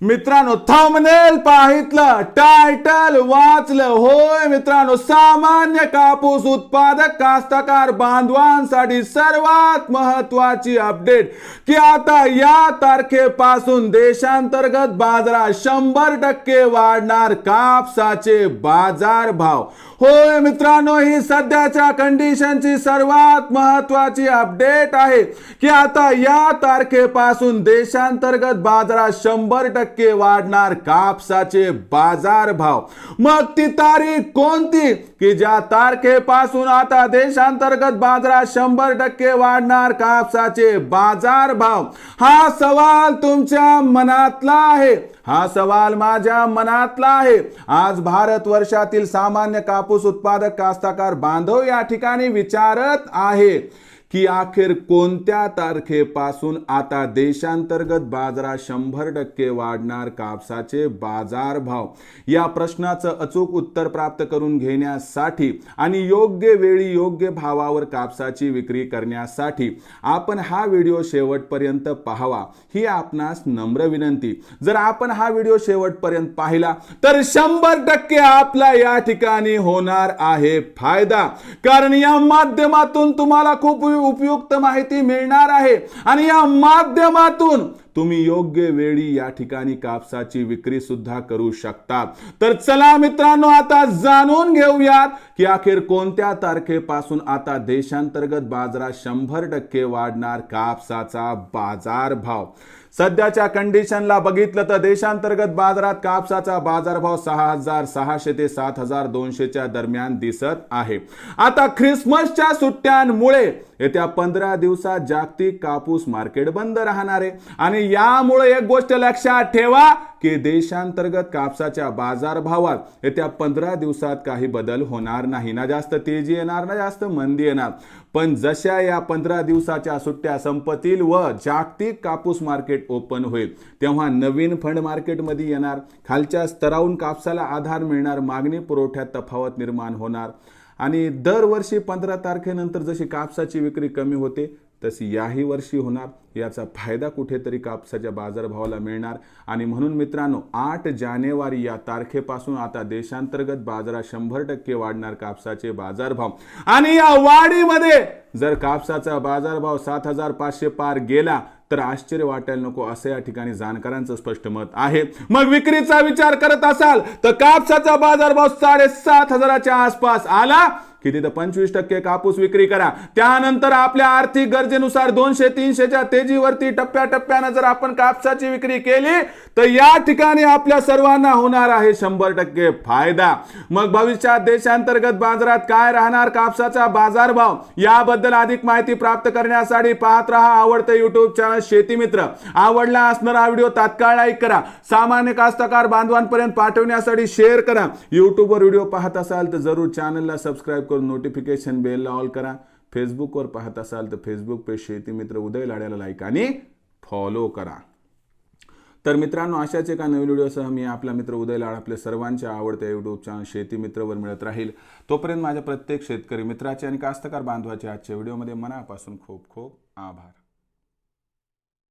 मित्रांनो थांबनेल पाहितलं टायटल वाचलं. होय मित्रांनो सामान्य कापूस उत्पादक कास्तकार बांधवांसाठी सर्वात महत्वाची अपडेट की आता या तारखेपासून देशांतर्गत बाजारात शंभर टक्के वाढणार कापसाचे बाजार भाव. होय मित्रांनो ही सध्याच्या कंडिशनची सर्वात महत्वाची अपडेट आहे. की आता या तारखेपासून देशांतर्गत बाजारात शंभर टक्के वाढणार कापसाचे बाजार भाव मग ती तारीख कोणती? की ज्या तारखेपासून आता देशांतर्गत बाजारात शंभर टक्के वाढणार कापसाचे बाजार भाव हा सवाल तुमच्या मनातला आहे. हा सवाल माझ्या मनातला आहे. आज भारत वर्षातील सामान्य कापूस उत्पादक कास्तकार बांधव या ठिकाणी विचारत आहे. की अखेर कोणत्या तारखेपासून आता देशांतर्गत बाजारात शंभर टक्के वाढणार कापसाचे बाजार भाव या प्रश्नाचं अचूक उत्तर प्राप्त करून घेण्यासाठी आणि योग्य वेळी योग्य भावावर कापसाची विक्री करण्यासाठी आपण हा व्हिडिओ शेवटपर्यंत पाहावा ही आपणास नम्र विनंती. जर आपण हा व्हिडिओ शेवटपर्यंत पाहिला तर शंभर टक्के आपला या ठिकाणी होणार आहे फायदा. कारण या माध्यमातून तुम्हाला खूप उपयुक्त माहिती मिळणार आहे. आणि या माध्यमातून तुम्ही योग्य वेळी या ठिकाणी कापसाची विक्री सुद्धा करू शकतात तर चला मित्रांनो आता जाणून घेऊयात की अखेर कोणत्या तारखेपासून आता देशांतर्गत बाजारात शंभर टक्के वाढणार कापसाचा बाजार भाव सध्याच्या कंडिशनला बघितलं तर देशांतर्गत बाजारात कापसाचा बाजारभाव सहा हजार सहाशे ते सात हजार दोनशेच्या दरम्यान दिसत आहे. आता ख्रिसमसच्या सुट्ट्यांमुळे येत्या पंधरा दिवसात जागतिक कापूस मार्केट बंद राहणार आहे. आणि यामुळे एक गोष्ट लक्षात ठेवा की देशांतर्गत कापसाच्या बाजारभावात येत्या पंधरा दिवसात काही बदल होणार नाही. ना जास्त तेजी येणार ना जास्त मंदी येणार. पण जशा या पंधरा दिवसाच्या सुट्ट्या संपतील व जागतिक कापूस मार्केट ओपन होईल तेव्हा नवीन फंड मार्केटमध्ये येणार. खालच्या स्तरावून कापसाला आधार मिळणार मागणी पुरवठ्यात तफावत निर्माण होणार. आणि दरवर्षी पंधरा तारखेनंतर जशी कापसाची विक्री कमी होते तशी याही वर्षी होणार याचा फायदा कुठेतरी कापसाच्या बाजारभावाला मिळणार. आणि म्हणून मित्रांनो आठ जानेवारी या तारखेपासून आता देशांतर्गत बाजारात शंभर टक्के वाढणार कापसाचे बाजारभाव. आणि या वाढीमध्ये जर कापसाचा बाजारभाव सात हजार पाचशे पार गेला तर आश्चर्य वाटायला नको असं या ठिकाणी जाणकारांचं स्पष्ट मत आहे. मग विक्रीचा विचार करत असाल तर कापसाचा बाजारभाव साडेसात हजाराच्या आसपास आला की तिथं पंचवीस टक्के कापूस विक्री करा. त्यानंतर आपल्या आर्थिक गरजेनुसार दोनशे तीनशेच्या तेजीवरती टप्प्याटप्प्यानं जर आपण कापसाची विक्री केली तर या ठिकाणी आपल्या सर्वांना होणार आहे शंभर टक्के फायदा. मग भविष्यात देशांतर्गत बाजारात काय राहणार कापसाचा बाजारभाव? याबद्दल अधिक माहिती प्राप्त करण्यासाठी पाहत रहा आवडतं युट्यूब चॅनल शेती मित्र आवडला असणारा व्हिडिओ तात्काळ लाईक करा. सामान्य कास्तकार बांधवांपर्यंत पाठवण्यासाठी शेअर करा. युट्यूबवर व्हिडिओ पाहत असाल तर जरूर चॅनलला सबस्क्राईब करून नोटिफिकेशन बेलला ऑल करा. फेसबुकवर पाहत असाल तर फेसबुक पेज शेती मित्र उदय लाड्याला लाईक आणि फॉलो करा. तर मित्रांनो अशाच एका नवीन व्हिडिओसह मी आपला मित्र उदय लाड आपल्या सर्वांच्या आवडत्या यूट्यूब चॅनल शेती मित्रवर मिळत राहील. तोपर्यंत माझ्या प्रत्येक शेतकरी मित्राचे आणि कास्तकार बांधवाचे आजच्या व्हिडिओमध्ये मनापासून खूप खूप आभार.